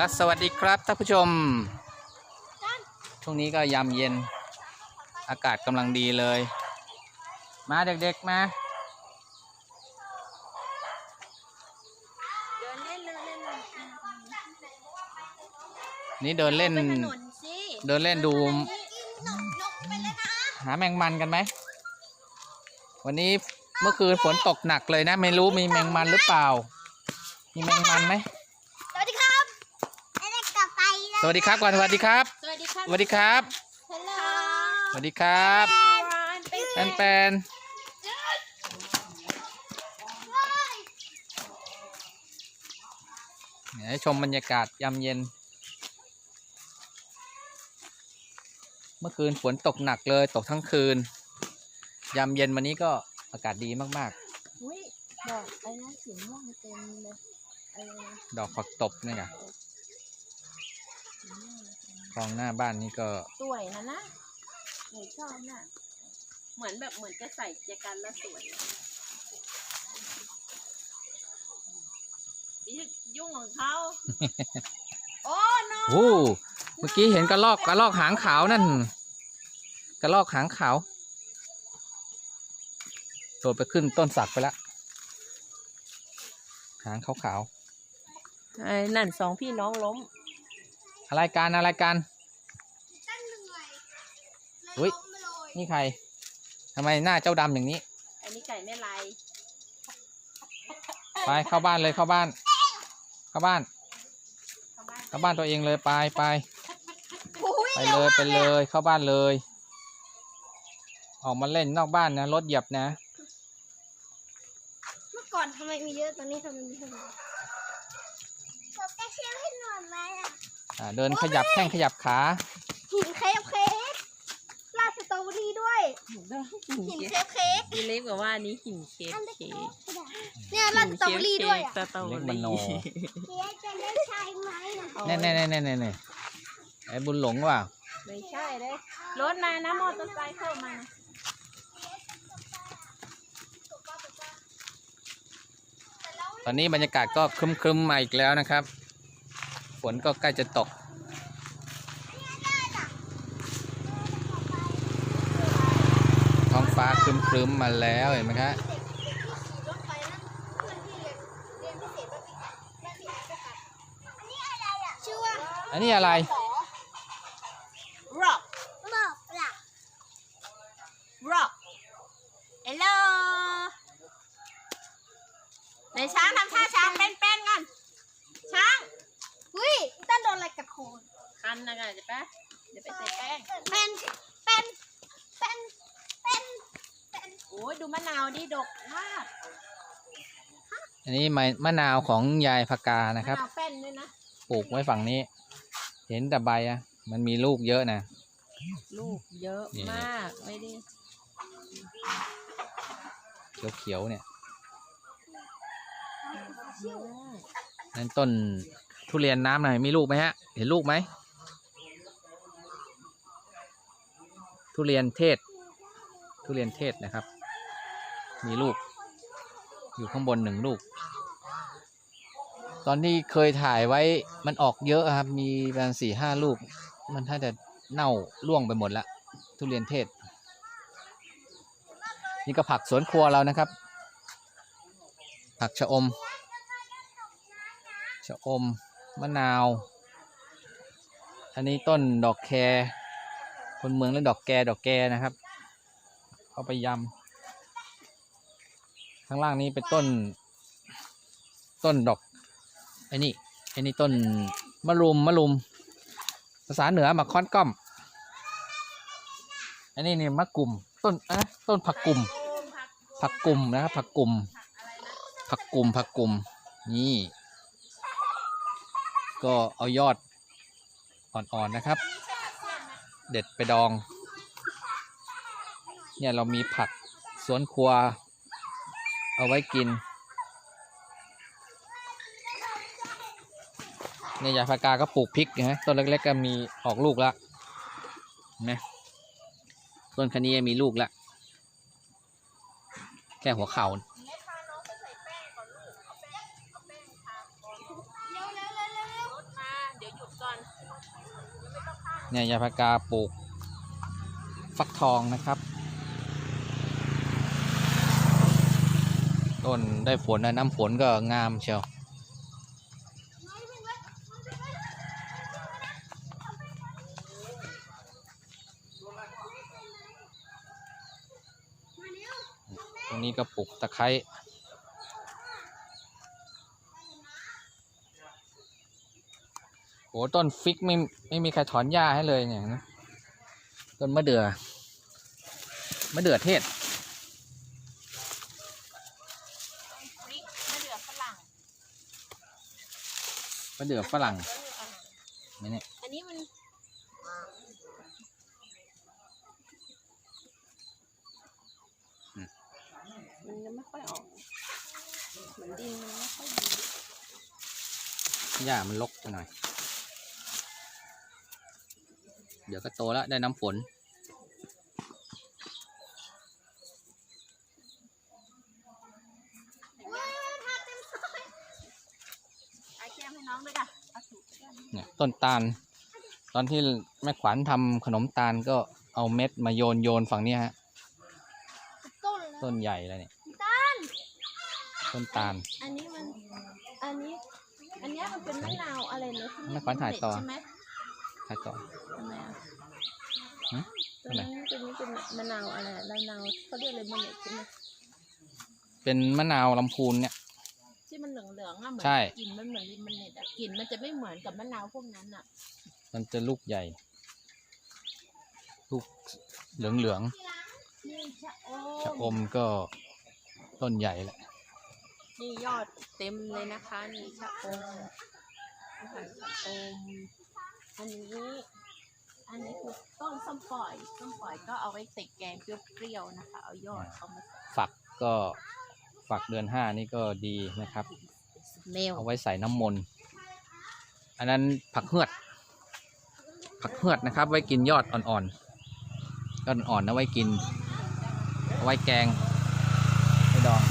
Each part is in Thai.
ครับสวัสดีครับท่านผู้ชม ช่วงนี้ก็ยามเย็น อากาศกำลังดีเลย มาเด็กๆมา เดินเล่นเลยเล่นเลยนี่เดินเล่น ถนนสิเดินเล่นดู กินนมนกไปแล้วนะหาแมงมันกันไหม วันนี้เมื่อคืนฝนตกหนักเลยนะ ไม่รู้มีแมงมันหรือเปล่า มีแมงมันไหม สวัสดีครับเด็กกลับไป สวัสดีครับก่อนสวัสดีครับ สวัสดีครับสวัสดีครับฮัลโหลสวัสดีครับเป็นแปนแปนเนี่ยให้ชมบรรยากาศยามเย็น เมื่อคืนฝนตกหนักเลยตกทั้งคืน ยามเย็นวันนี้ก็อากาศดีมากอุ้ยดอกอะไรนะสีม่วงเต็มเลยอะไรนะๆดอกผักตบนี่ไง คลองหน้าบ้านนี่ก็ สวยนะนะหนูชอบน่ะ เหมือนแบบเหมือนจะใส่เจกันแล้วสวยนี่ยุ่งของเขา โอ้น้องโอ้เมื่อกี้เห็นกระลอกกระลอกหางขาวนั่น กระลอกหางขาวโดดไปขึ้นต้นสักไปแล้วหางขาวไอ้นั่นสองพี่น้องล้มๆ อะไรกันอะไรกันอุ้ยนี่ใครทำไมหน้าเจ้าดำอย่างนี้ อันนี้ไก่แม่ลายไปเข้าบ้านเลยเข้าบ้านเข้าบ้าน เข้าบ้าน เข้าบ้านตัวเองเลยไปไปไปเลยไปเลยเข้าบ้านเลย ออกมาเล่นนอกบ้านนะรถเหยียบนะ เมื่อก่อนทำไมมีเยอะตอนนี้ทำไมมีเท่านี้ผมจะเชื่อให้หนอนมาอะอ่า เดินขยับแข้งขยับขาหินเค้กเค้กราดสตรอเบอรี่ด้วย หินเค้กเค้กพี่เล็กบอกว่าอันนี้หินเค้กอันเล็กเค้กๆเนี่ยราดสตรอเบอรี่ด้วยอะสตรอเบเล็อกมรี่โนเค้กจะได้ใช้ไหมนะแน่แน่แน่แน่แน่แน่ไอ้บุญหลงว่ะไม่ใช่เลยรถมานะมอเตอร์ไซค์เข้ามาตอนนี้บรรยากาศก็ครึมๆมาอีกแล้วนะครับ ฝนก็ใกล้จะตก ท้องฟ้าครึมๆมาแล้วเห็นไหมครับรถไฟนั่นเพื่อนที่เรียนเรียนพิเศษบ้านพี่บ้านพี่ก็ขับอันนี้อะไรอะ ชื่อว่า อันนี้อะไร หอ ร็อก บอกหลัก ร็อกเฮลโลไหนช้างทำท่าช้างเป็นๆกันช้าง อุ้ยต้นโดนอะไรกัดโคน คันนะกันเดี๋ยวแป๊บเดี๋ยวไปใส่แป้ง เป็นเป็นเป็นเป็นเป็น โอ้ยดูมะนาวดิดกมากอันนี้มะมะนาวของยายพกานะครับ มะนาวแป้นด้วยนะ ปลูกไว้ฝั่งนี้ เห็นแต่ใบอะมันมีลูกเยอะนะ ลูกเยอะนี่ มากไม่ได้เขียวๆเนี่ย เยอะมากนั่นต้นทุเรียนน้ำหน่อยมีลูกไหมฮะ เห็นลูกไหม ทุเรียนเทศ ทุเรียนเทศนะครับ มีลูก อยู่ข้างบนหนึ่งลูก ตอนที่เคยถ่ายไว้มันออกเยอะครับ มีประมาณสี่ห้าลูก มันถ้าจะเน่าร่วงไปหมดละทุเรียนเทศ นี่ก็ผักสวนครัวเรานะครับ ผักชะอม ชะอม มะนาว อันนี้ต้นดอกแครคนเมืองเรียกดอกแก ดอกแกนะครับเอาไปยำ ข้างล่างนี้เป็นต้น ต้นดอกไอ้นี่ไอ้นี่ต้นมะรุมมะรุม ภาษาเหนือมาค้อนก้อมอันนี้นี่มะกลุ่มต้นอะต้นผักกลุ่มผักกลุ่มนะครับผักกลุ่มผักกลุ่มผักกลุ่มนี่ ก็เอายอดอ่อนๆนะครับ เด็ดไปดอง เนี่ยเรามีผักสวนครัว เอาไว้กินเนี่ยยาพากาก็ปลูกพริกนะฮะต้นเล็กๆก็มีออกลูกแล้วนไหมต้นคันนี้มีลูกแล้วแค่หัวเข่าเล็กพาน้องไปใส่แป้งก่อนลูกเอาแป้งเอาแป้งทาก่อนเร็วเร็วเร็วเร็วรถมาก่อนเนี่ยยาพากาปลูกฟักทองนะครับ ต้นได้ฝนนะน้ำฝนก็งามเชียวตรงนี้ก็ปลูกตะไคร้โหต้นฟิกไม่ไม่มีใครถอนหญ้าให้เลยเนี่ยนะต้นมะเดื่อมะเดื่อเทศ พริกมะเดื่อฝรั่ง มะเดื่อฝรั่งไหมเนี่ยอันนี้มันมันยังไม่ค่อยออก เหมือนดินมันไม่ค่อยดีหญ้ามันรกไปหน่อย เดี๋ยวก็โตแล้วได้น้ำฝน ไอาแก้มให้น้องด้วยค่ะเอาถูกแก้ม เนี่ย ต้นตาล ตอนที่แม่ขวัญทำขนมตาลก็เอาเม็ดมาโยนโยนฝั่งเนี้ยฮะ ต้นเลยต้นใหญ่เลยเนี่ยต้นตาล อันนี้มัน อันนี้ อันเนี้ยมันเป็นมะนาวอะไรนะที่ไม่ขวัญถ่ายต่อ ใช่ไหมถ่ายต่อทำไมอะหึตรงนั้นตรงนี้เป็นมะนาวอะไรอะมะนาวเขาเรียกอะไรมะเน็ตใช่ไหมเป็นมะนาวลำพูนเนี่ยที่มัน เหลืองๆอะเหมืนใช่ กลิ่นมันเหมือนลิมมันเน็ตอะกลิ่นมันจะไม่เหมือนกับมะนาวพวกนั้นอะมันจะลูกใหญ่ ลูกเหลืองเหลืองนี่ชะอๆชะอมมก็ต้นใหญ่แหละ นี่ยอดเต็มเลยนะคะ นี่ชะอมนะคะชะอมอันนี้ อันนี้คือต้นส้มปล่อยส้มปล่อยก็เอาไว้ใส่แกงเปรี้ยวๆนะคะ เอายอดเขามาใส่ฝักก็ฝักเดือนห้านี่ก็ดีนะครับ เมลเอาไว้ใส่น้ำมนต์อันนั้นผักเหือด ผักเหือดนะครับ ไว้กินยอดอ่อนๆยอดอ่อนๆนะไว้กินเอาไว้แกงไว้ดอง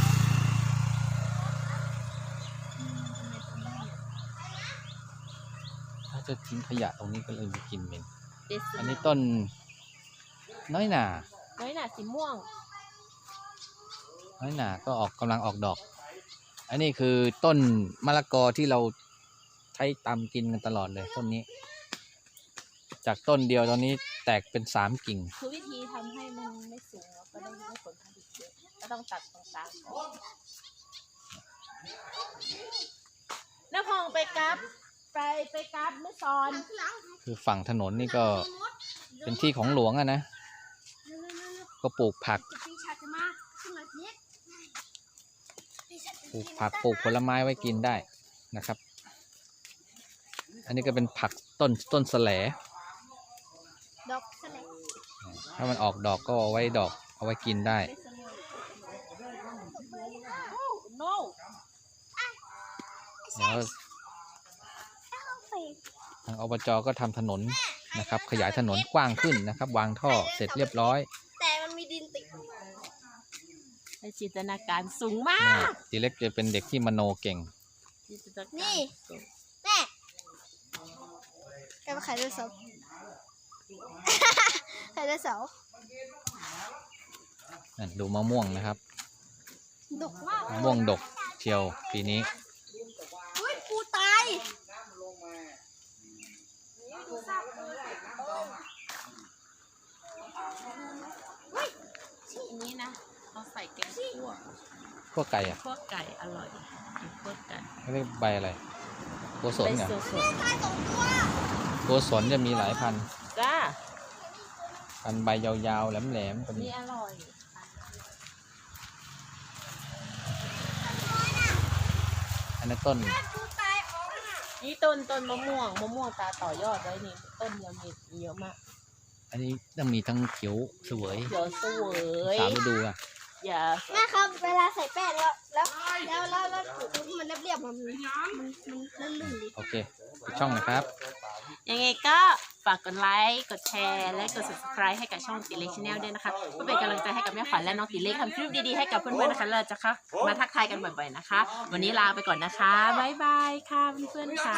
ถ้าจะทิ้งขยะตรงนี้ก็เลยมีกลินเหม็นเดซอันนี้ต้นน้อยหนาน้อยหนาสีม่วง น้อยหนาก็ออกกำลังออกดอก อันนี้คือต้นมะละกอที่เราใช้ตำกินกันตลอดเลยต้นนี้ จากต้นเดียวตอนนี้แตกเป็นสามกิ่ง คือวิธีทำให้มันไม่สูงแล้วก็ได้ได้ผลผลิตเยอะก็ต้องตัดตรงกลางก่อนน้าพองไปกับไปไปกับไม่ซอน คือฝั่งถนนนี่ก็เป็นที่ของหลวงอะนะ ก็ปลูกผัก ปีชาจะมาขึ้นมาเนี้ยปลูกผักปลูกผลไม้ไว้กินได้นะครับ อันนี้ก็เป็นผักต้นต้นแสลดอกสลัดถ้ามันออกดอกก็เอาไว้ดอกเอาไว้กินได้โน่แล้วต้องใส่ทางอบจก็ทำถนนนะครับ ขยายถนนกว้างขึ้นนะครับ วางท่อเสร็จเรียบร้อย แต่มันมีดินติด ในจินตนาการสูงมากนี่ตีเล็กจะเป็นเด็กที่มโนเก่ง จินตนาการนี่แม่แกมาขายด้วยเสาร์ ขายด้วยเสาร์นั่นดูมะม่วงนะครับดุกมากมะม่วงดกเชียวปีนี้ อุ้ยปูตายอันนี้นะ เอาใส่แกงคั่วพวกไก่อะคั่วไก่อร่อยกินคั่วไก่เขาเรียกใบอะไรโกศลใบเนี่ยสดตายสองตัวโกศลจะมีหลายพันธุ์ๆจ้าพันธุ์ใบยาวๆแหลมๆก็มีนี่อร่อยอันนั้นต้นปูตายออกอะนี่ต้นต้นมะม่วงมะม่วงตาต่อยอดไว้นี่ต้นเดียวมีเยอะมากอันนี้ต้องมีทั้งเขียวเสวยเดี๋ยวสวยสามฤดูอะ อย่าแม่ครับเวลาใส่แป้งแล้วแล้วแล้วแล้วแล้วถูที่มันเรียบๆมันมันมันลื่นๆดิโอเคปิดช่องนะครับ ยังไงก็ฝากกดไลค์กดแชร์และกด subscribe ให้กับช่องติเล็กชาแนลด้วยนะคะเพื่อเป็นกำลังใจให้กับแม่ขวัญและน้องติเล็กทำคลิปดีๆให้กับเพื่อนๆนะคะเราจะค่ะมาทักทายกันบ่อยๆนะคะ วันนี้ลาไปก่อนนะคะบ๊ายบายค่ะเพื่อนๆค่ะ